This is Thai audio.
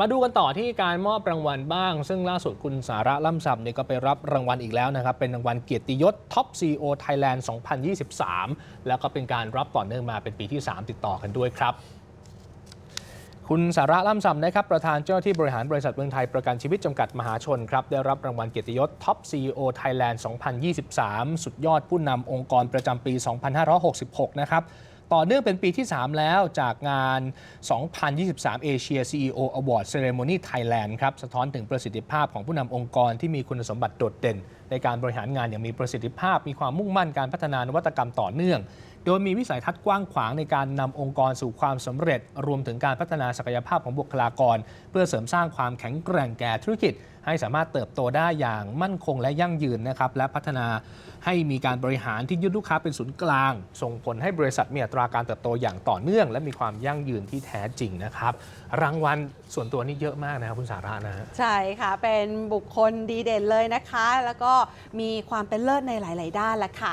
มาดูกันต่อที่การมอบรางวัลบ้าง ซึ่งล่าสุดคุณสาระล่ำซำเนี่ยก็ไปรับรางวัลอีกแล้วนะครับ เป็นรางวัลเกียรติยศ Top CEO Thailand 2023 แล้วก็เป็นการรับต่อเนื่องมาเป็นปีที่ 3 ติดต่อกันด้วยครับ คุณสาระล่ำซำนะครับ ประธานเจ้าหน้าที่บริหารบริษัทเมืองไทยประกันชีวิตจำกัดมหาชนครับ ได้รับรางวัลเกียรติยศ Top CEO Thailand 2023 สุดยอดผู้นำองค์กรประจำปี 2566 นะครับ ต่อเนื่องเป็นปีที่ 3 แล้วจากงาน 2023 Asia CEO Award Ceremony Thailand ครับ สะท้อนถึงประสิทธิภาพของผู้นำองค์กรที่มีคุณสมบัติโดดเด่น ในการบริหารงานอย่างมีประสิทธิภาพ มีความมุ่งมั่นการพัฒนานวัตกรรมต่อเนื่อง โดยมีวิสัยทัศน์กว้างขวางในการนำองค์กรสู่ความสำเร็จ รวมถึงการพัฒนาศักยภาพของบุคลากร เพื่อเสริมสร้างความแข็งแกร่งแก่ธุรกิจ ให้สามารถเติบโตได้อย่างมั่นคงและยั่งยืนนะครับและพัฒนาให้มีการบริหารที่ยึดลูกค้าเป็นศูนย์กลาง ส่งผลให้บริษัทมีอัตราการเติบโตอย่างต่อเนื่อง และมีความยั่งยืนที่แท้จริงนะครับ รางวัลส่วนตัวนี่เยอะมากนะครับคุณสาระนะฮะใช่ค่ะ เป็นบุคคลดีเด่นเลยนะคะ แล้วก็มีความเป็นเลิศในหลาย ๆ ด้านแหละค่ะ